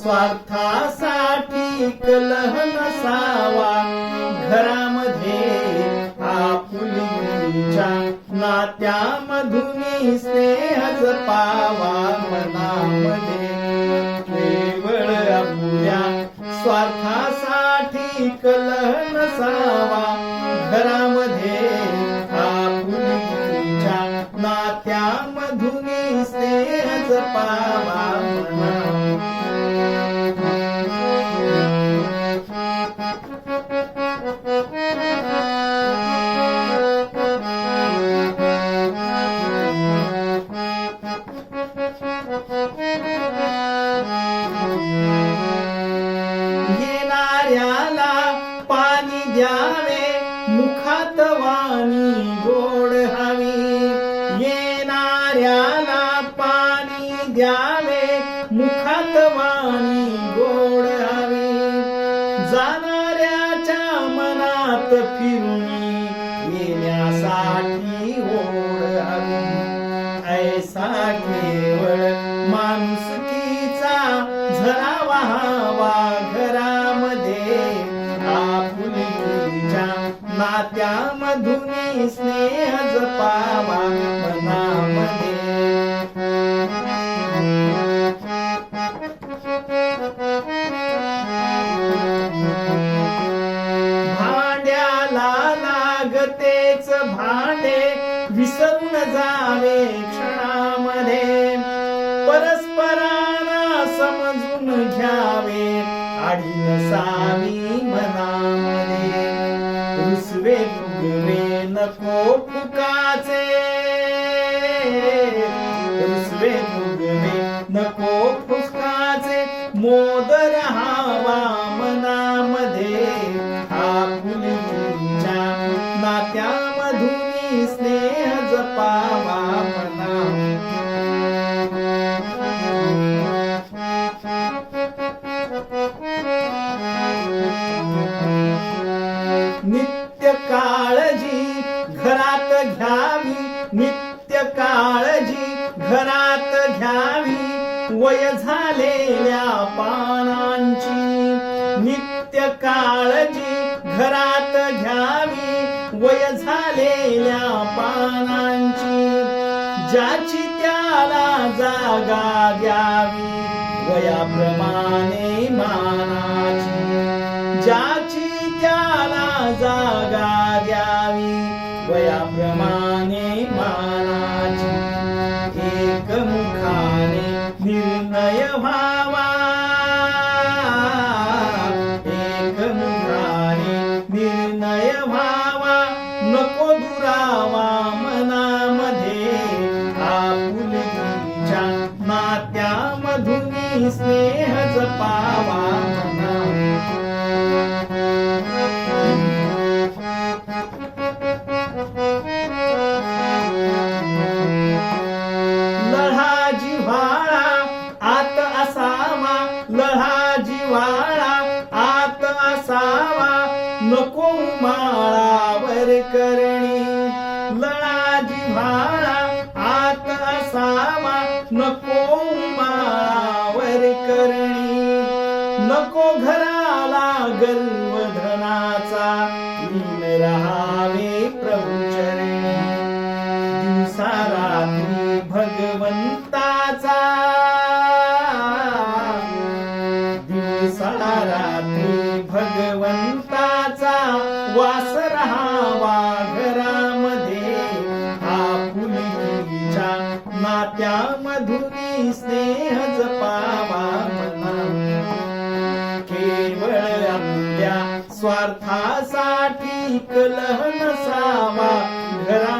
स्वार्थासाठी कलह नसावा. घरामध्ये नात्या नात्यामधून स्नेह जपावा. मनामध्ये केवळ अपुऱ्या स्वार्थासाठी कलह नसावा. घरामध्ये आपुलकीच्या नात्यामधून स्नेह जपावा. मना येणाऱ्याला पाणी द्यावे मुखात वाणी गोड हवी. येणाऱ्याला पाणी द्यावे मुखात वाणी गोड लागतेच भांडे विसरून जावे क्षणामध्ये. परस्परांना समजून घ्यावे आडी नसावी मनामध्ये. रुसवे फुगवे नको फुकाचे. रुसवे फुगवे नको फुकाचे. मोदर हा स्नेह जपावा मना नित्य काळजी घरात घ्यावी नित्य काळजी घरात घ्यावी वय झालेल्या पानांची नित्य काळजी घरात घ्यावी वय झालेल्या पानांची ज्याची त्याला जागा द्यावी वयाप्रमाणे मानाची ज्याची त्याला जागा द्यावी वयाप्रमाणे मानाची. एकमुखाने निर्णय व्हावा. नको मनामध्ये. आपुलकीच्या नात्यामधून स्नेह जपावा. लढा जिव्हाळा आत असावा. लढा जिव्हाळा आत असावा. नको माळावर करणी नको उमावर करणी नको घराला गर्वधनाचा लीन रहावे प्रभुचरणी. स्नेह जपावा मना केवळ आपल्या स्वार्थासाठी कलह नसावा. घरा